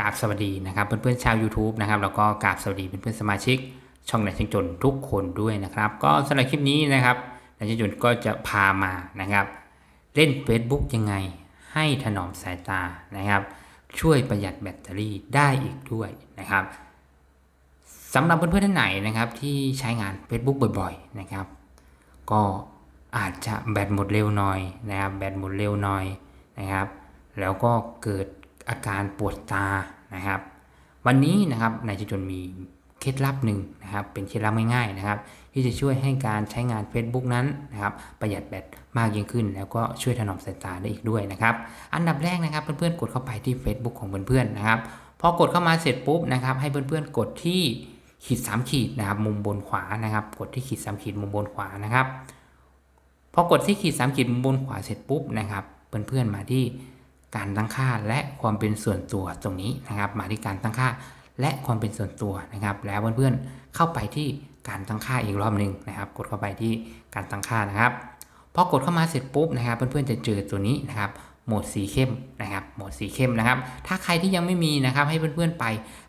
กราบสวัสดีนะครับเพื่อนๆชาว YouTube นะครับแล้วก็กราบสวัสดีเพื่อนๆสมาชิก ช่องนายช่งจนทุกคนด้วยนะครับ ก็สำหรับคลิปนี้นะครับนายช่งจนก็จะพามานะครับ เล่น Facebook ยังไงให้ถนอมสายตานะครับ ช่วยประหยัดแบตเตอรี่ได้อีกด้วยนะครับสำหรับเพื่อนๆท่านไหนนะครับที่ใช้งาน Facebook บ่อยๆนะครับ ก็อาจจะแบตหมดเร็วหน่อยนะครับแบตหมดเร็วหน่อยนะครับ แล้วก็เกิด อาการปวดตานะครับ วันนี้นะครับนายจะจนมีเคล็ดลับหนึ่งนะครับ เป็นเคล็ดลับง่ายๆนะครับ ที่จะช่วยให้การใช้งาน Facebook นั้นนะครับ ประหยัดแบตมากยิ่งขึ้น แล้วก็ช่วยถนอมสายตาได้อีกด้วยนะครับ อันดับแรกนะครับเพื่อนๆกดเข้าไปที่ Facebook ของเพื่อนๆนะครับพอกดเข้ามาเสร็จปุ๊บนะครับ ให้เพื่อนๆกดที่ขีด 3 ขีดนะครับ มุมบนขวานะครับ กดที่ขีด 3 ขีดมุมบนขวานะครับพอกดที่ขีด 3 ขีดมุมบนขวาเสร็จปุ๊บนะครับ เพื่อนๆมาที่ การตั้งค่าและความเป็นส่วนตัวตรงนี้นะครับ มาที่การตั้งค่าและความเป็นส่วนตัวนะครับ แล้วเพื่อนๆเข้าไปที่การตั้งค่าอีกรอบหนึ่งนะครับ กดเข้าไปที่การตั้งค่านะครับพอกดเข้ามาเสร็จปุ๊บนะครับเพื่อนๆจะเจอตัวนี้นะครับโหมดสีเข้มนะครับโหมดสีเข้มนะครับ ถ้าใครที่ยังไม่มีนะครับให้เพื่อนๆไป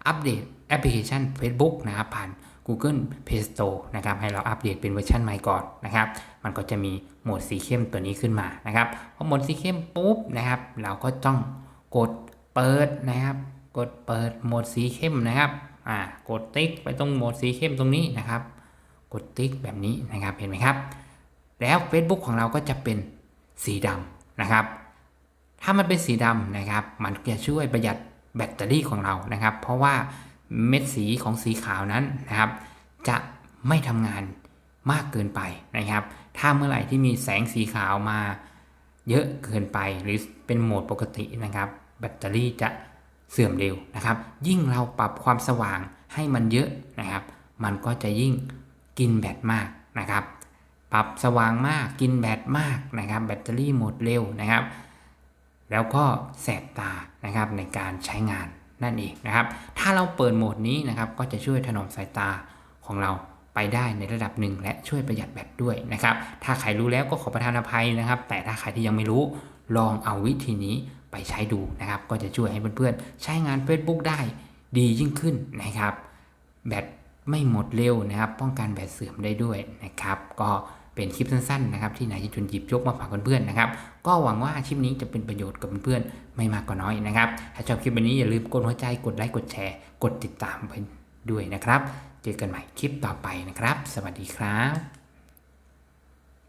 อัปเดตแอปพลิเคชัน Facebook นะครับผ่าน Google Play Store นะครับให้เราอัปเดตเป็นเวอร์ชันใหม่ก่อนนะครับมันก็จะมีโหมดสีเข้มตัวนี้ขึ้นมานะครับพอโหมดสีเข้มปุ๊บนะครับ เราก็ต้องกดเปิดนะครับ กดเปิดโหมดสีเข้มนะครับอ่ากดติ๊กไปตรงโหมดสีเข้มตรงนี้นะครับ กดติ๊กแบบนี้นะครับเห็นไหมครับ แล้ว Facebook ของเราก็จะเป็นสีดำนะครับ ถ้ามันเป็นสีดำนะครับ มันจะช่วยประหยัดแบตเตอรี่ของเรานะครับ เพราะว่า เม็ดสีของสีขาวนั้นนะครับ จะไม่ทำงานมากเกินไปนะครับ ถ้าเมื่อไหร่ที่มีแสงสีขาวมาเยอะเกินไปหรือเป็นโหมดปกตินะครับ แบตเตอรี่จะเสื่อมเร็วนะครับ ยิ่งเราปรับความสว่างให้มันเยอะนะครับ มันก็จะยิ่งกินแบตมากนะครับ ปรับสว่างมากกินแบตมากนะครับ แบตเตอรี่หมดเร็วนะครับ แล้วก็แสบตานะครับในการใช้งาน นั่นเองนะครับ ถ้าเราเปิดโหมดนี้นะครับก็จะช่วยถนอมสายตาของเราไปได้ในระดับหนึ่งและช่วยประหยัดแบตด้วยนะครับ ถ้าใครรู้แล้วก็ขอประทานอภัยนะครับ แต่ถ้าใครที่ยังไม่รู้ลองเอาวิธีนี้ไปใช้ดูนะครับ ก็จะช่วยให้เพื่อนๆใช้งาน Facebook ได้ดียิ่งขึ้นนะครับ แบตไม่หมดเร็วนะครับ ป้องกันแบตเสื่อมได้ด้วยนะครับ ก็ เป็นคลิปสั้นๆนะครับที่นายจิจุนหยิบยกมาฝากเพื่อนๆนะครับก็หวังว่าคลิปนี้จะเป็นประโยชน์กับเพื่อนๆไม่มากก็น้อยนะครับถ้าชอบคลิปนี้อย่าลืมกดหัวใจกดไลค์กดแชร์ กดติดตามไปด้วยนะครับ เจอกันใหม่คลิปต่อไปนะครับ สวัสดีครับ